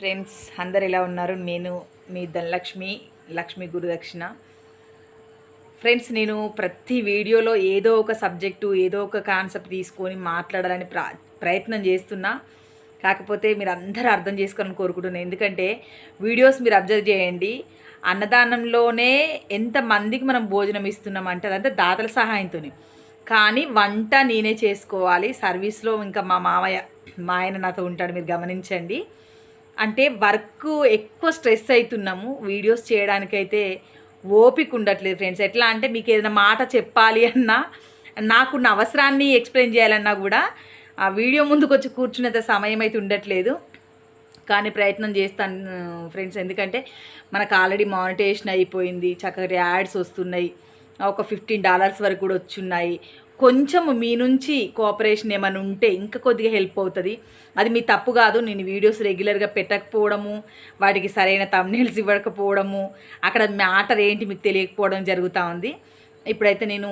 Friends అందరు ఎలా ఉన్నారు? నేను మీ ధనలక్ష్మి లక్ష్మి గురుదక్షిణ. ఫ్రెండ్స్ నేను ప్రతి వీడియోలో ఏదో ఒక సబ్జెక్టు ఏదో ఒక కాన్సెప్ట్ తీసుకొని మాట్లాడాలని ప్ర ప్రయత్నం చేస్తున్నా. కాకపోతే మీరు అందరూ అర్థం చేసుకోవాలని కోరుకుంటున్నాను ఎందుకంటే వీడియోస్ మీరు అబ్జర్వ్ చేయండి. అన్నదానంలోనే ఎంతమందికి మనం భోజనం ఇస్తున్నాం అంటే అదంతా దాతల సహాయంతోనే. కానీ వంట నేనే చేసుకోవాలి. సర్వీస్లో ఇంకా మా మామయ్య మా ఆయన నాతో ఉంటాడు మీరు గమనించండి. అంటే వర్క్ ఎక్కువ స్ట్రెస్ అవుతున్నాము వీడియోస్ చేయడానికైతే ఓపిక ఉండట్లేదు ఫ్రెండ్స్. ఎట్లా అంటే మీకు ఏదైనా మాట చెప్పాలి అన్నా నాకున్న అవసరాన్ని ఎక్స్ప్లెయిన్ చేయాలన్నా కూడా ఆ వీడియో ముందుకు వచ్చి కూర్చునేంత సమయం అయితే ఉండట్లేదు. కానీ ప్రయత్నం చేస్తాను ఫ్రెండ్స్. ఎందుకంటే మనకు ఆల్రెడీ మానిటేషన్ అయిపోయింది. చక్కగా యాడ్స్ వస్తున్నాయి. ఒక ఫిఫ్టీన్ డాలర్స్ వరకు కూడా వచ్చున్నాయి. కొంచెం మీ నుంచి కోఆపరేషన్ ఏమైనా ఉంటే ఇంకా కొద్దిగా హెల్ప్ అవుతుంది. అది మీ తప్పు కాదు. నేను వీడియోస్ రెగ్యులర్గా పెట్టకపోవడము వాటికి సరైన తమ్నేల్స్ ఇవ్వకపోవడము అక్కడ మ్యాటర్ ఏంటి మీకు తెలియకపోవడం జరుగుతూ ఉంది. ఇప్పుడైతే నేను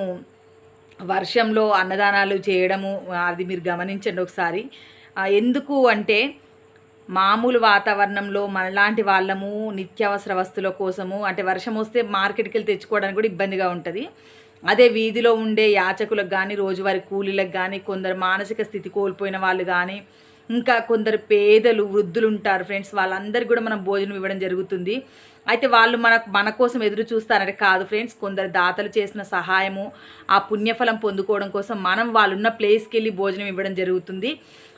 వర్షంలో అన్నదానాలు చేయడము అది మీరు గమనించండి ఒకసారి. ఎందుకు అంటే మామూలు వాతావరణంలో మనలాంటి వాళ్ళము నిత్యావసర వస్తువుల కోసము అంటే వర్షం వస్తే మార్కెట్కి వెళ్ళి తెచ్చుకోవడానికి కూడా ఇబ్బందిగా ఉంటుంది. అదే వీధిలో ఉండే యాచకులకు కానీ రోజువారి కూలీలకు కానీ కొందరు మానసిక స్థితి కోల్పోయిన వాళ్ళు కానీ ఇంకా కొందరు పేదలు వృద్ధులు ఉంటారు ఫ్రెండ్స్. వాళ్ళందరికీ కూడా మనం భోజనం ఇవ్వడం జరుగుతుంది. అయితే వాళ్ళు మన మన కోసం ఎదురు చూస్తారంటే కాదు ఫ్రెండ్స్. కొందరు దాతలు చేసిన సహాయము ఆ పుణ్యఫలం పొందుకోవడం కోసం మనం వాళ్ళున్న ప్లేస్కి వెళ్ళి భోజనం ఇవ్వడం జరుగుతుంది.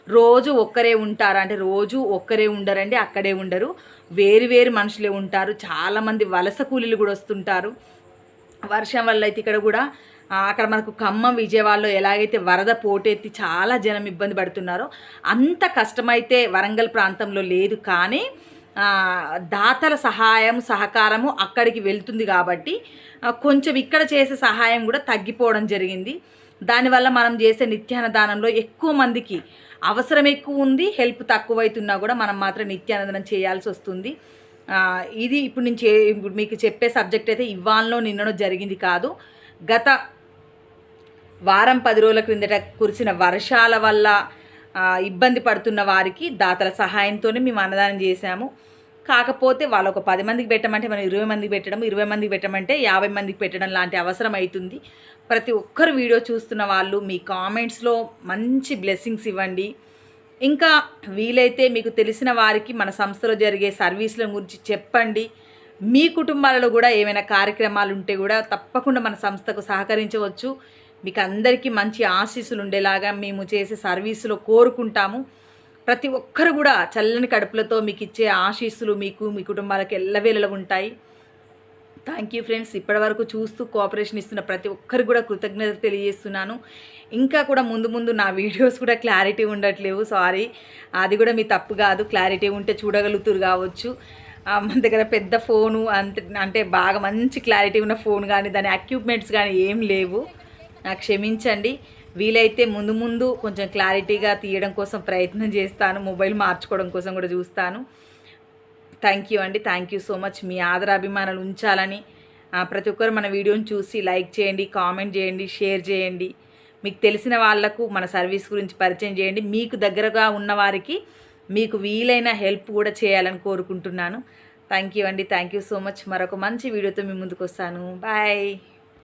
రోజు ఒక్కరే ఉంటారు? అంటే రోజు ఒక్కరే ఉండరండి అక్కడే ఉండరు. వేరు వేరు మనుషులే ఉంటారు. చాలామంది వలస కూలీలు కూడా వస్తుంటారు. వర్షం వల్ల అయితే ఇక్కడ కూడా అక్కడ మనకు ఖమ్మం విజయవాడలో ఎలాగైతే వరద పోటెత్తి చాలా జనం ఇబ్బంది పడుతున్నారో అంత కష్టమైతే వరంగల్ ప్రాంతంలో లేదు. కానీ దాతల సహాయం సహకారము అక్కడికి వెళ్తుంది కాబట్టి కొంచెం ఇక్కడ చేసే సహాయం కూడా తగ్గిపోవడం జరిగింది. దానివల్ల మనం చేసే నిత్యాన్నదానంలో ఎక్కువ మందికి అవసరం ఎక్కువ ఉంది హెల్ప్ తక్కువైతున్నా కూడా మనం మాత్రం నిత్యాన్నదానం చేయాల్సి వస్తుంది. ఇది ఇప్పుడు నేను చే ఇప్పుడు మీకు చెప్పే సబ్జెక్ట్ అయితే ఇవాళలో నిన్ననో జరిగింది కాదు. గత వారం పది రోజుల క్రిందట కురిసిన వర్షాల వల్ల ఇబ్బంది పడుతున్న వారికి దాతల సహాయంతోనే మేము అన్నదానం చేశాము. కాకపోతే వాళ్ళు ఒక పది మందికి పెట్టమంటే మనం ఇరవై మందికి పెట్టడం ఇరవై మందికి పెట్టమంటే యాభై మందికి పెట్టడం లాంటి అవసరం అవుతుంది ప్రతి ఒక్కరు వీడియో చూస్తున్న వాళ్ళు మీ కామెంట్స్లో మంచి బ్లెస్సింగ్స్ ఇవ్వండి. ఇంకా వీలైతే మీకు తెలిసిన వారికి మన సంస్థలో జరిగే సర్వీసుల గురించి చెప్పండి. మీ కుటుంబాలలో కూడా ఏమైనా కార్యక్రమాలు ఉంటే కూడా తప్పకుండా మన సంస్థకు సహకరించవచ్చు. మీకు అందరికీ మంచి ఆశీస్సులు ఉండేలాగా మేము చేసే సర్వీసులో కోరుకుంటాము. ప్రతి ఒక్కరు కూడా చల్లని కడుపులతో మీకు ఇచ్చే ఆశీస్సులు మీకు మీ కుటుంబాలకు ఎల్లవేళలు ఉంటాయి. థ్యాంక్ యూ ఫ్రెండ్స్ ఇప్పటివరకు చూస్తూ కోఆపరేషన్ ఇస్తున్న ప్రతి ఒక్కరికి కూడా కృతజ్ఞత తెలియజేస్తున్నాను. ఇంకా కూడా ముందు ముందు నా వీడియోస్ కూడా క్లారిటీ ఉండట్లేవు. సారీ అది కూడా మీ తప్పు కాదు. క్లారిటీ ఉంటే చూడగలుగుతారు కావచ్చు. మన దగ్గర పెద్ద ఫోను అంత అంటే బాగా మంచి క్లారిటీ ఉన్న ఫోన్ కానీ దాని ఎక్విప్మెంట్స్ కానీ ఏం లేవు. నాకు క్షమించండి. వీలైతే ముందు ముందు కొంచెం క్లారిటీగా తీయడం కోసం ప్రయత్నం చేస్తాను. మొబైల్ మార్చుకోవడం కోసం కూడా చూస్తాను. థ్యాంక్ యూ అండి. థ్యాంక్ యూ సో మచ్ మీ ఆదరాభిమానాలు ఉంచాలని ప్రతి ఒక్కరు మన వీడియోని చూసి లైక్ చేయండి కామెంట్ చేయండి షేర్ చేయండి. మీకు తెలిసిన వాళ్ళకు మన సర్వీస్ గురించి పరిచయం చేయండి. మీకు దగ్గరగా ఉన్నవారికి మీకు వీలైన హెల్ప్ కూడా చేయాలని కోరుకుంటున్నాను. థ్యాంక్ యూ అండి. థ్యాంక్ యూ సో మచ్ మరొక మంచి వీడియోతో మీ ముందుకు వస్తాను. బాయ్